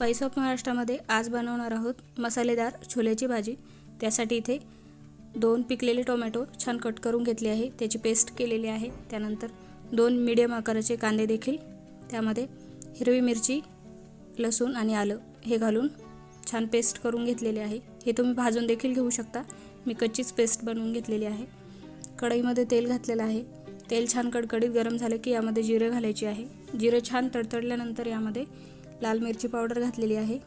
Spice of महाराष्ट्रामध्ये आज बनवणार आहोत मसालेदार छोल्याची भाजी. त्यासाठी इथे दोन पिकलेले टोमॅटो छान कट करून घेतले आहे. त्याची पेस्ट केलेली आहे. त्यानंतर दोन मीडियम आकाराचे कांदे देखील. त्यामध्ये हिरवी मिरची लसूण आणि आलं हे घालून छान पेस्ट करून घेतलेले आहे. हे तुम्ही भाजून देखील घेऊ शकता. मी कच्चीच पेस्ट बनवून घेतलेली आहे. कढईमध्ये तेल घातलेलं आहे. तेल छान कडकडीत गरम झालं की यामध्ये जिरे घालायचे आहे. जिरे छान तडतडल्यानंतर यामध्ये लाल मिरची पावडर घातलेली आहे.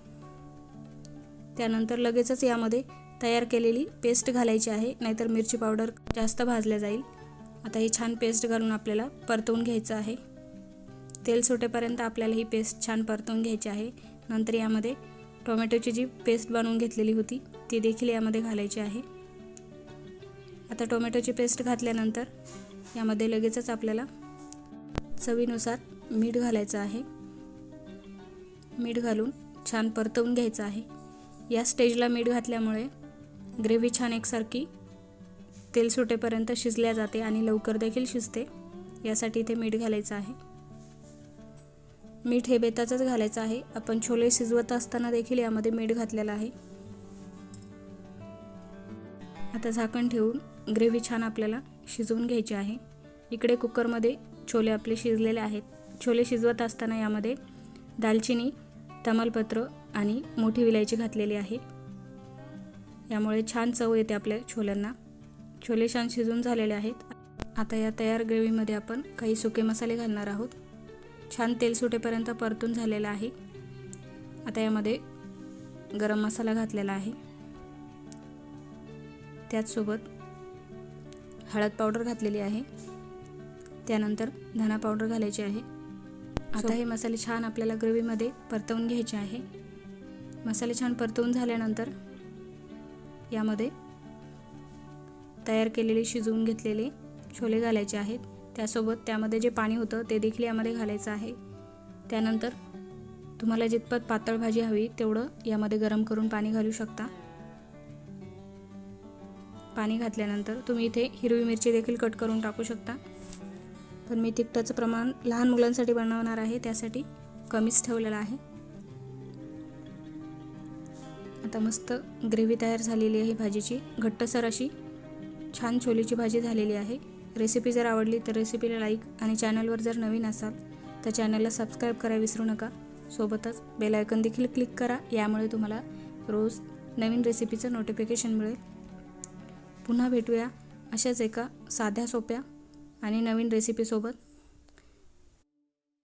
त्यानंतर लगेचच यामध्ये तयार केलेली पेस्ट घालायची आहे. नाहीतर मिरची पावडर जास्त भाजल्या जाईल. आता ही छान पेस्ट घालून आपल्याला परतवून घ्यायचं आहे. तेल सुटेपर्यंत आपल्याला ही पेस्ट छान परतवून घ्यायची आहे. नंतर यामध्ये टोमॅटोची जी पेस्ट बनवून घेतलेली होती ती देखील यामध्ये घालायची आहे. आता टोमॅटोची पेस्ट घातल्यानंतर यामध्ये लगेचच आपल्याला चवीनुसार मीठ घालायचं आहे. मीठ घालून छान परतवून घ्यायचं आहे. या स्टेजला मीठ घातल्यामुळे ग्रेव्ही छान एकसारखी तेल सुटेपर्यंत शिजल्या जाते आणि लवकर देखील शिजते. यासाठी इथे मीठ घालायचं आहे. मीठ हे बेताचंच घालायचं आहे. आपण छोले शिजवत असताना देखील यामध्ये मीठ घातलेलं आहे. आता झाकण ठेवून ग्रेव्ही छान आपल्याला शिजवून घ्यायची आहे. इकडे कुकरमध्ये छोले आपले शिजलेले आहेत. छोले शिजवत असताना यामध्ये दालचिनी तमालपत्र आणि मोठी विलायची घातलेली आहे. यामुळे छान चव येते आपल्या छोल्यांना. छोले छान शिजून झालेले आहेत. आता या तयार ग्रेव्हीमध्ये आपण काही सुके मसाले घालणार आहोत. छान तेल सुटेपर्यंत परतून झालेला आहे. आता यामध्ये गरम मसाला घातलेला आहे. त्याचसोबत हळद पावडर घातलेली आहे. त्यानंतर धना पावडर घालायची आहे. आता हे मसाले छान आपल्याला ग्रेव्हीमध्ये परतवून घ्यायचे आहे. मसाले छान परतवून झाल्यानंतर यामध्ये तयार केलेले शिजवून घेतलेले छोले घालायचे आहेत. त्यासोबत त्यामध्ये जे पाणी होतं ते देखील यामध्ये घालायचं आहे. त्यानंतर तुम्हाला जितपत पातळ भाजी हवी तेवढं यामध्ये गरम करून पाणी घालू शकता. पाणी घातल्यानंतर तुम्ही इथे हिरवी मिरची देखील कट करून टाकू शकता. पण मी तिखटाचं प्रमाण लहान मुलांसाठी बनवणार आहे त्यासाठी कमीच ठेवलेलं आहे. आता मस्त ग्रेव्ही तयार झालेली आहे भाजीची. घट्टसर अशी छान छोलीची भाजी झालेली आहे. रेसिपी जर आवडली तर रेसिपीला लाईक आणि चॅनलवर जर नवीन असाल तर चॅनलला सबस्क्राईब करायला विसरू नका. सोबतच बेलायकन देखील क्लिक करा यामुळे तुम्हाला रोज नवीन रेसिपीचं नोटिफिकेशन मिळेल. पुन्हा भेटूया अशाच एका साध्या सोप्या आणि नवीन रेसिपीसोबत